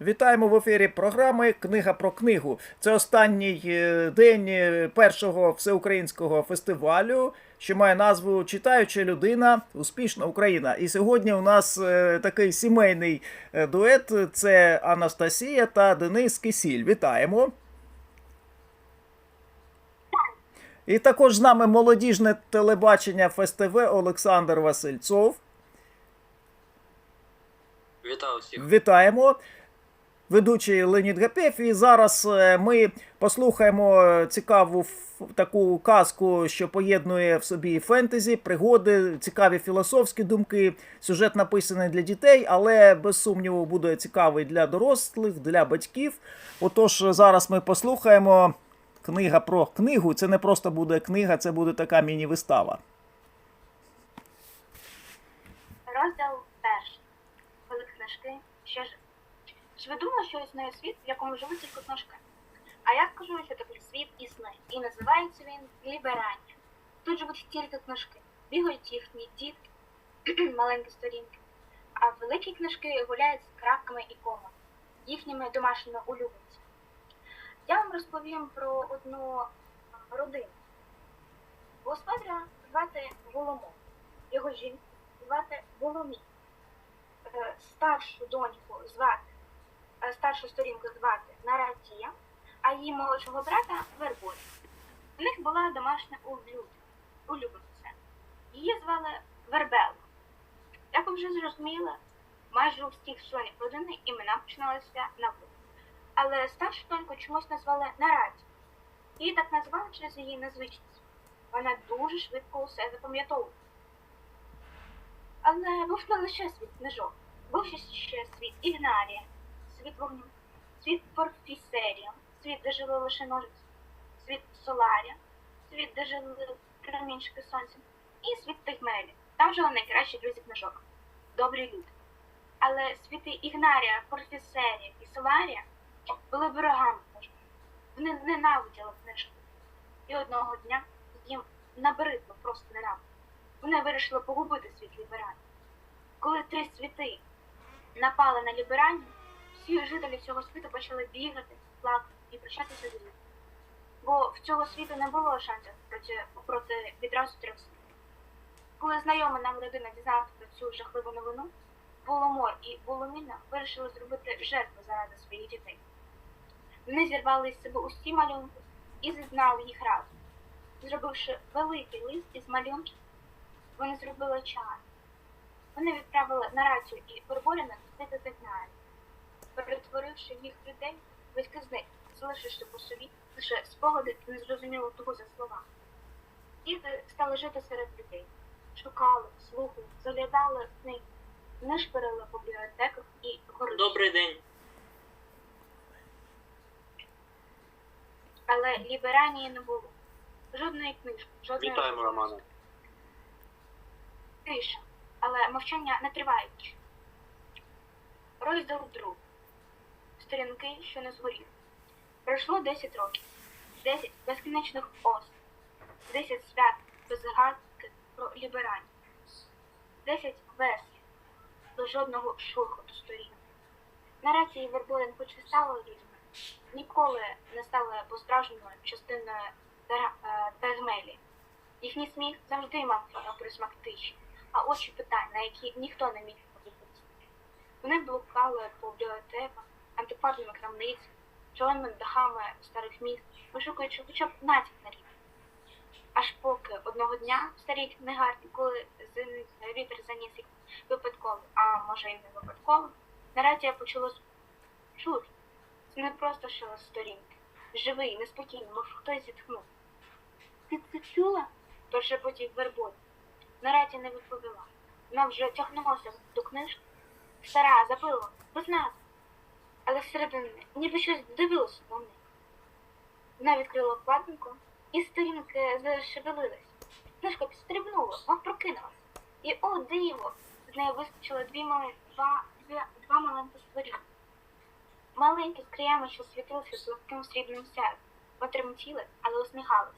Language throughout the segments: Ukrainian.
Вітаємо в ефірі програми Книга про книгу. Це останній е, день е, першого всеукраїнського фестивалю, що має назву Читаюча людина, успішна Україна. І сьогодні у нас е, такий сімейний дует: це Анастасія та Денис Кисіль. Вітаємо. І також з нами молодіжне телебачення ФСТВ Олександр Васильцов. Вітаю всіх. Вітаємо. Ведучий Леонід Гапєв. І зараз е, ми послухаємо цікаву таку казку, що поєднує в собі фентезі, пригоди, цікаві філософські думки. Сюжет написаний для дітей, але без сумніву буде цікавий для дорослих, для батьків. Отож, зараз ми послухаємо книга про книгу. Це не просто буде книга, це буде така міні-вистава. Розділ перший. Коли книжки ще ж. Чи ви думали, що існує світ, в якому живуть тільки книжки? А я скажу, що такий світ існує. І називається він ліберання. Тут живуть тільки книжки. Бігають їхні дітки, маленькі сторінки. А великі книжки гуляють з крапками і комами, їхніми домашніми улюбленцями. Я вам розповім про одну родину. Господаря звати Воломон. Його жінку звати Воломі. Е, Старшу доньку звати, старшу сторінку звати Наратія, а її молодшого брата Вербой. У них була домашня улюб- улюблениця. Її звали Вербела. Як ви вже зрозуміли, майже у всіх членів родини імена починалися на «в». Але старшу доньку чомусь назвали Нараті. Її так назвали через її незвичність. Вона дуже швидко усе запам'ятовувала. Але був не лише світ книжок, був ще світ Ігнарія, світ вогню, світ Порфісерія, світ, де жили лише ножиці, світ Соларія, світ, де жили промінчики сонця, і світ Тигмелі. Там жили найкращі друзі книжок, добрі люди. Але світи Ігнарія, Порфісерія і Соларія були ворогами книжок. Вони ненавиділи книжки. І одного дня їм набридло просто ненавидіти. Вони вирішили погубити світ лібералів. Коли три світи напали на ліберальні, всі жителі цього світу почали бігати, плакати і прощатися з людьми. Бо в цього світу не було шансів проти, проти відразу трьох світів. Коли знайома нам людина дізналася про цю жахливу новину, Воломор і Воломіна вирішили зробити жертву заради своїх дітей. Вони зірвали з себе усі малюнки і зізнали їх разом. Зробивши великий лист із малюнків, вони зробили чар. Вони відправили Нарацію і Борборіна світи Тигнарі. Перетворивши їх людей, батьки зникли, залишивши по собі лише спогади незрозуміло того за слова. Діти стали жити серед людей, шукали, слухали, заглядали в книги, нишпирили по бібліотеках і городах. Добрий день. Але ліберанії не було. Жодної книжки, жодної Вітаємо. Романе. Тиша, але мовчання не триває. Розділ другий. Сторінки, що не згоріли. Пройшло 10 років, 10 безкінечних ос, 10 свят без згадки про ліберальні, 10 версій, без жодного шурхоту сторінок. Наразі Вербоєн хоч і стало різною, ніколи не стали по-справжньому частиною Тер- е, Їхній сміх завжди мав присмак тиші, а очі питань, на які ніхто не міг відповісти. Вони блукали по бібліотеках, антикварними крамницями, чорними дахами старих міст, вишукуючи хоча б натяк на рік. Аж поки одного дня в старій книгарні, коли вітер заніс їх випадково, а може й не випадково, наразі почало чути. Це не просто шелест сторінки. Живий, неспокійний, мов хтось зітхнув. Ти це чула? прошепотів вербой. Нараді не відповіла. Вона вже тягнулася до книжки. Стара, запила, без нас. Але всередині ніби щось дивилося на них. Вона відкрила вкладинку, і сторінки зашевелились. Книжка підстрибнула, мов прокинулась. І о, диво! З неї вискочило дві мали... два, дві... два маленькі створіння. Маленькі з краями, що світилися з легким срібним сяйвом. Потремтіли, але усміхались.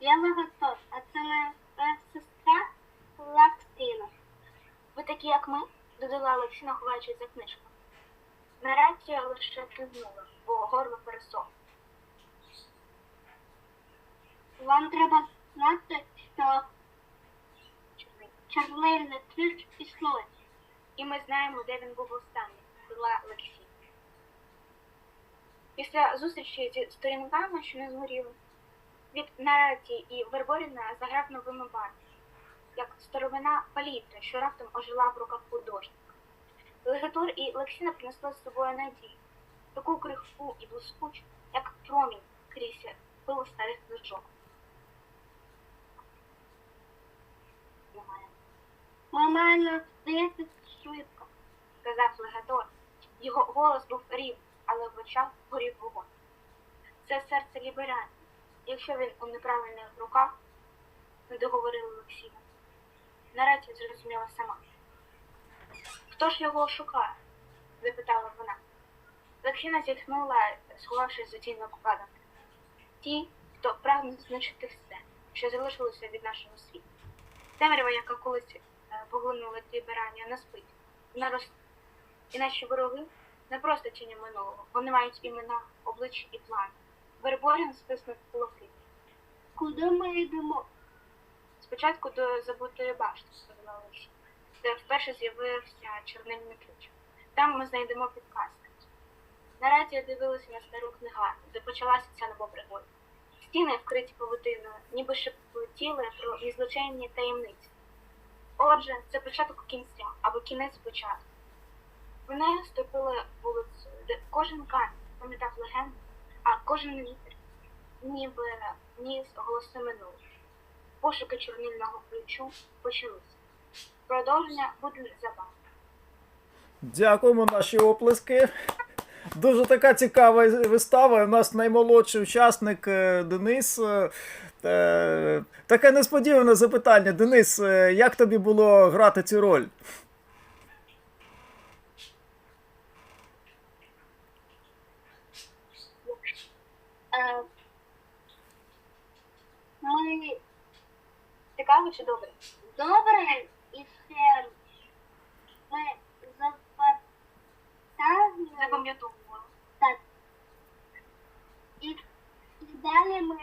Я Мегатор, а це моя сестра Лактина. Ви такі, як ми? додала Олексіна, ховаючись за книжку. Наразі лише кивнула, бо горло пересохло. Вам треба знати, що чорнильний ключ існує. І ми знаємо, де він був останній, була Лексі. Після зустрічі зі сторінками, що не згоріли, від Нараті і Верборіна заграв новими барвами, як старовина палітра, що раптом ожила в руках художника. Легатур і Лексіна принесли з собою надію, таку крихку і блискучу, як промінь крізь пилу старих книжок. Ми здається швидко. сказав легатор. Його голос був рівний, але в очах горів вогонь. Це серце ліберальне. Якщо він у неправильних руках, не договорила Олексія. Наразі зрозуміла сама. Хто ж його шукає? запитала вона. Лексіна зітхнула, сховавшись за тінь кладами. Ті, хто прагне знищити все, що залишилося від нашого світу. Темрява, яка колись е, поглинула ліберання, не спить. Вона росте. І наші вороги не просто тіні минулого, вони мають імена, обличчя і плани. Верборін стиснув кулаки. Куди ми йдемо? Спочатку до забутої башти, сказала Олексій, де вперше з'явився чорнильний ключ. Там ми знайдемо підказки. Наразі дивилися на стару книгарню, де почалася ця нова пригода. Стіни вкриті павутиною, ніби шепотіли про незлученні таємниці. Отже, це початок кінця або кінець початку. Вони ступили вулицею, де кожен камінь пам'ятав легенду, а кожен вітер ніби ніс голоси минулого. Пошуки чорнильного ключу почалися. Продовження буде незабаром. Дякуємо наші оплески. Дуже така цікава вистава. У нас наймолодший учасник е, Денис. Е, е, Таке несподіване запитання. Денис, як тобі було грати цю роль? Ми Цікаво чи добре? добре і ще ми запам'ятали Запам'ятовувала. так. І, і далі ми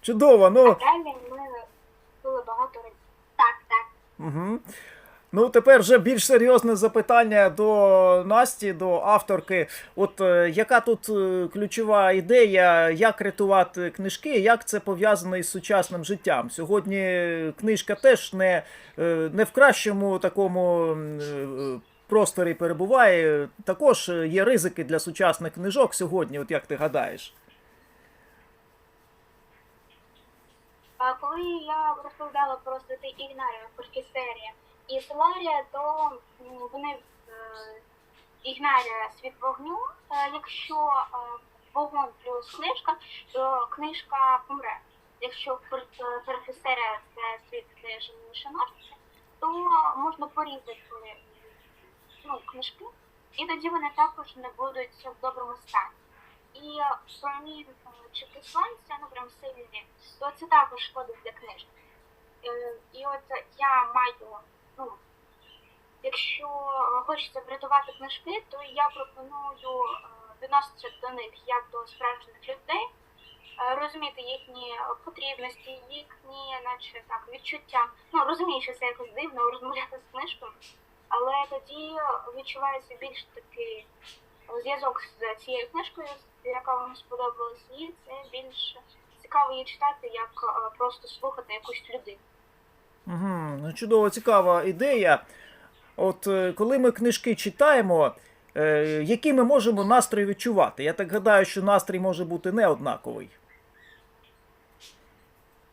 Чудово, ну. Далі ми були багато так, так. Угу. Ну, тепер вже більш серйозне запитання до Насті, до авторки. От е, яка тут е, ключова ідея, як рятувати книжки, як це пов'язано із сучасним життям? Сьогодні книжка теж не, е, не в кращому такому е, просторі перебуває. Також є ризики для сучасних книжок сьогодні, от як ти гадаєш? Коли я розповідала про святий Ігнарія, Форкісерія і Соларія, то вони е, Ігнарія світ вогню. Е, якщо е, вогонь плюс книжка, то книжка помре. Якщо Форкісерія це світ книжні ножиці, то можна порізати ну, книжки, і тоді вони також не будуть в доброму стані. І промінь чи сонця, ну прям сильні, то це також шкодить для книжки. І от я маю, ну, якщо хочеться врятувати книжки, то я пропоную е, відноситися до них як до справжніх людей, е, розуміти їхні потрібності, їхні, наче так, відчуття. Ну, розумію, що це якось дивно розмовляти з книжкою, але тоді відчувається більш такий зв'язок з цією книжкою, яка вам сподобалась, і це більш цікаво її читати, як е, просто слухати якусь людину. Угу, чудово, цікава ідея. От е, коли ми книжки читаємо, е, який ми можемо настрій відчувати? Я так гадаю, що настрій може бути не однаковий.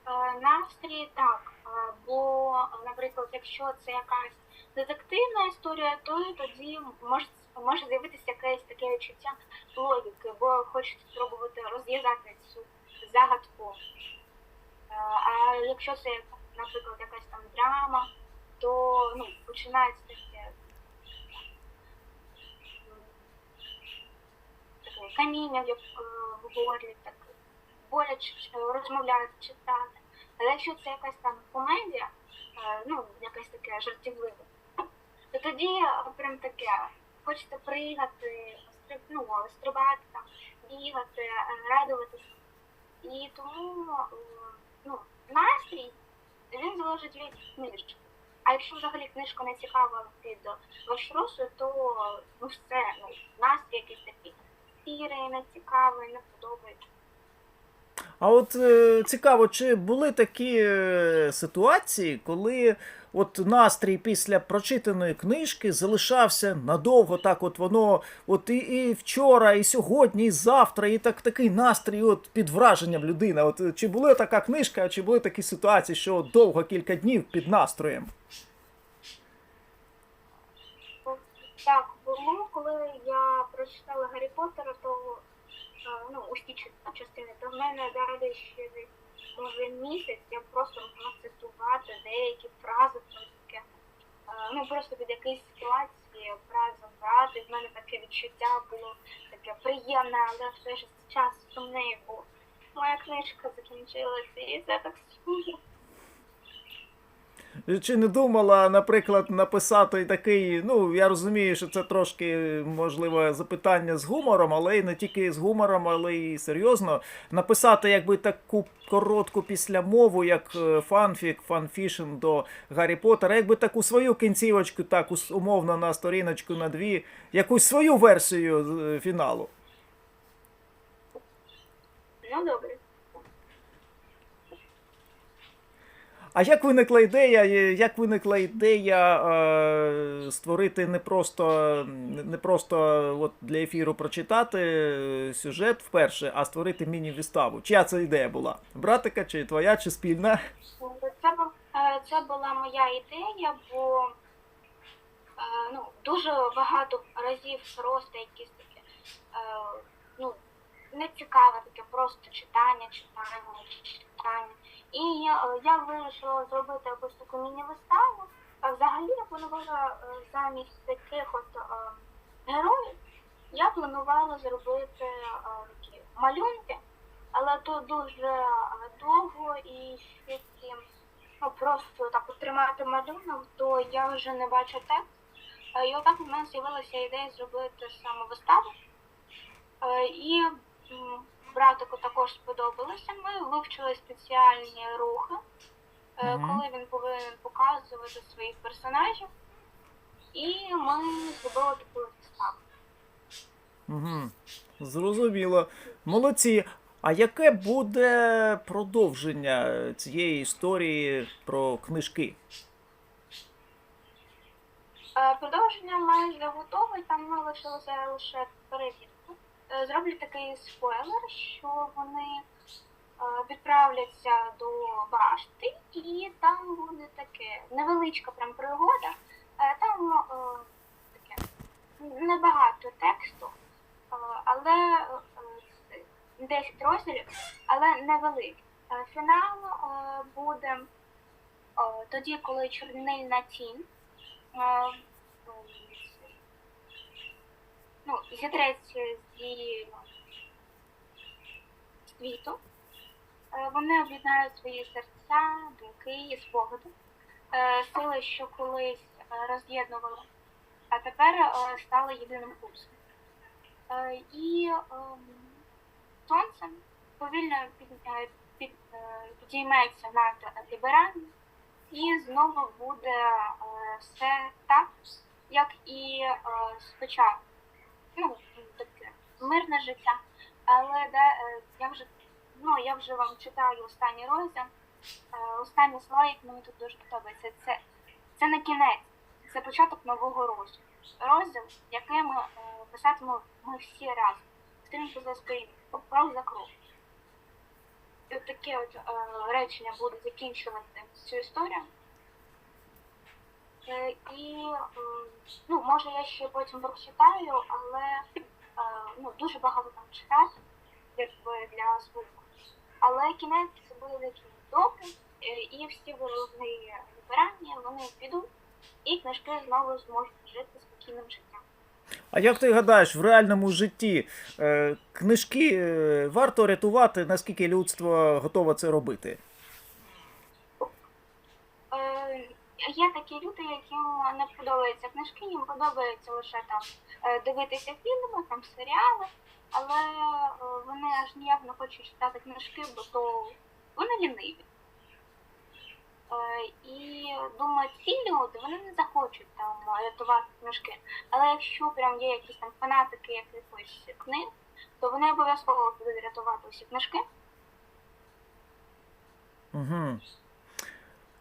Е, Настрій так, бо, наприклад, якщо це якась детективна історія, то тоді може, може з'явитися якесь таке відчуття логіки, бо хочеться спробувати розв'язати цю загадку. А якщо це, наприклад, якась там драма, то ну, починається таке каміння як- е, горлі, так боляче е, розмовляти, читати. Але якщо це якась там комедія, е, ну, якесь таке жартівливе. То тоді прям таке, хочеться приїхати, стриб, ну, стрибати, там, бігати, радуватися. І тому ну, настрій він залежить від книжки. А якщо взагалі книжка не цікава під ваш розсуд, то ну все, ну, настрій якийсь такий сірий, нецікавий, не подобається. А от е, цікаво, чи були такі е, ситуації, коли от настрій після прочитаної книжки залишався надовго, так от воно, от і, і вчора, і сьогодні, і завтра, і так такий настрій, от під враженням людина. От е, чи була така книжка, чи були такі ситуації, що довго кілька днів під настроєм? Так, було, коли я прочитала Гаррі Поттера, то ну, усі ча- частини, то в мене далі ще може місяць я просто цитувати деякі фрази таке. Ну просто від якоїсь ситуації фразу брати. В мене таке відчуття було таке приємне, але все ж час сумне, бо моя книжка закінчилася, і це так сумно. Чи не думала, наприклад, написати такий, ну я розумію, що це трошки можливо запитання з гумором, але й не тільки з гумором, але й серйозно. Написати якби таку коротку післямову, як е, фанфік, фанфішн до Гаррі Поттера, якби таку свою кінцівочку, так умовно на сторіночку на дві, якусь свою версію е, фіналу. Ну добре. А як виникла ідея, е, як виникла ідея е, створити не просто, не просто от для ефіру прочитати е, сюжет вперше, а створити міні-виставу? Чия це ідея була? Братика, чи твоя, чи спільна? Це, е, це була моя ідея, бо ну, дуже багато разів просто якісь таке е, ну, нецікаве таке просто читання, читання, читання. І е, я вирішила зробити якусь таку міні-виставу. А взагалі я планувала е, замість таких от е, героїв, я планувала зробити такі малюнки, але то дуже довго і ці ну, просто так тримати малюнок, то я вже не бачу текст. І отак у мене з'явилася ідея зробити саме виставу. І братику також сподобалося. Ми вивчили спеціальні рухи, е, Мгм. коли він повинен показувати своїх персонажів. І ми зробили таку виставу. Угу. Зрозуміло. Молодці. А яке буде продовження цієї історії про книжки? Е, Продовження майже готове, там ми лишилося лише перевірку. Е, Зроблю такий спойлер, що вони е, відправляться до башти, і там буде таке невеличка прям пригода. Е, Там таке небагато тексту, але е, 10 розділів, але невеликий. Фінал буде тоді, коли чорнильна тінь ну, зітреться зі світу. Е, Вони об'єднають свої серця, думки і спогади. Е, Сили, що колись е, роз'єднували, а тепер стали єдиним курсом. І ем, сонце повільно під, під, підійметься над лібераном, і знову буде все так, як і спочатку. Ну, таке мирне життя. Але де я вже ну я вже вам читаю останній розділ. Е, останні слова, мені тут дуже подобається. Це, це не кінець, це початок нового розділу. Розділ, який ми е, писатимемо всі разом. Сторінку за сторінку, крок за крок. І от таке от е, речення буде закінчувати цю історію. Е, і ну, може я ще потім прочитаю, але е, ну, дуже багато там читати якби для звуку. Але кінець буде такий добрий, е, і всі вороги вибирання вони підуть, і книжки знову зможуть жити спокійним життям. А як ти гадаєш, в реальному житті книжки варто рятувати, наскільки людство готове це робити? Е, є такі люди, яким не подобаються книжки, їм подобається лише там е, дивитися фільми, там серіали, але е, вони аж ніяк не хочуть читати книжки, бо то вони ліниві. Е, І думаю, ці люди вони не захочуть там рятувати книжки. Але якщо прям є якісь там фанатики якихось книг, то вони обов'язково будуть рятувати усі книжки. Угу.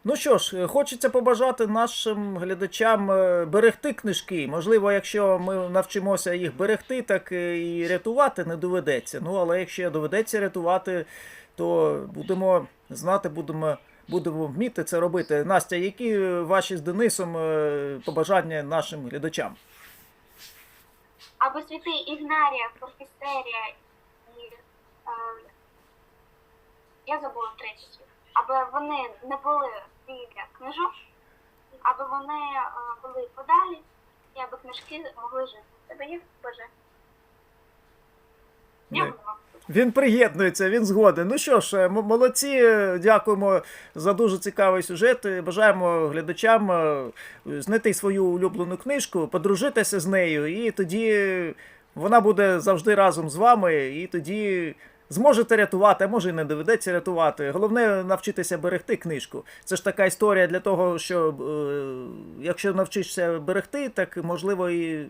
Ну що ж, е, хочеться побажати нашим глядачам е, берегти книжки. Можливо, якщо ми навчимося їх берегти, так е, і рятувати не доведеться. Ну, але якщо доведеться рятувати, то будемо знати, будемо, будемо вміти це робити. Настя, які ваші з Денисом побажання нашим глядачам? Аби святи Ігнарія, професерія і е, я забула світ. Аби вони не були біля книжок, аби вони е, були подалі, і аби книжки могли жити. Тебе є вам. Він приєднується, він згоден. Ну що ж, м- молодці, е, дякуємо за дуже цікавий сюжет. Бажаємо глядачам е, знайти свою улюблену книжку, подружитися з нею, і тоді вона буде завжди разом з вами, і тоді зможете рятувати, а може і не доведеться рятувати. Головне навчитися берегти книжку. Це ж така історія для того, що е, якщо навчишся берегти, так можливо і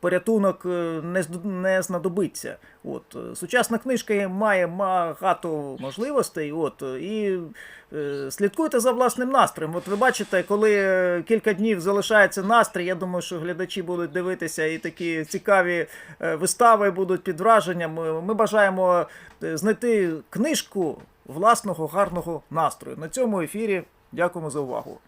порятунок е, не, не знадобиться. От. е, Сучасна книжка має багато можливостей. От, і е, слідкуйте за власним настроєм. От ви бачите, коли е, кілька днів залишається настрій, я думаю, що глядачі будуть дивитися і такі цікаві вистави будуть під враженням. Ми- Ми бажаємо знайти книжку власного гарного настрою. На цьому ефірі дякуємо за увагу.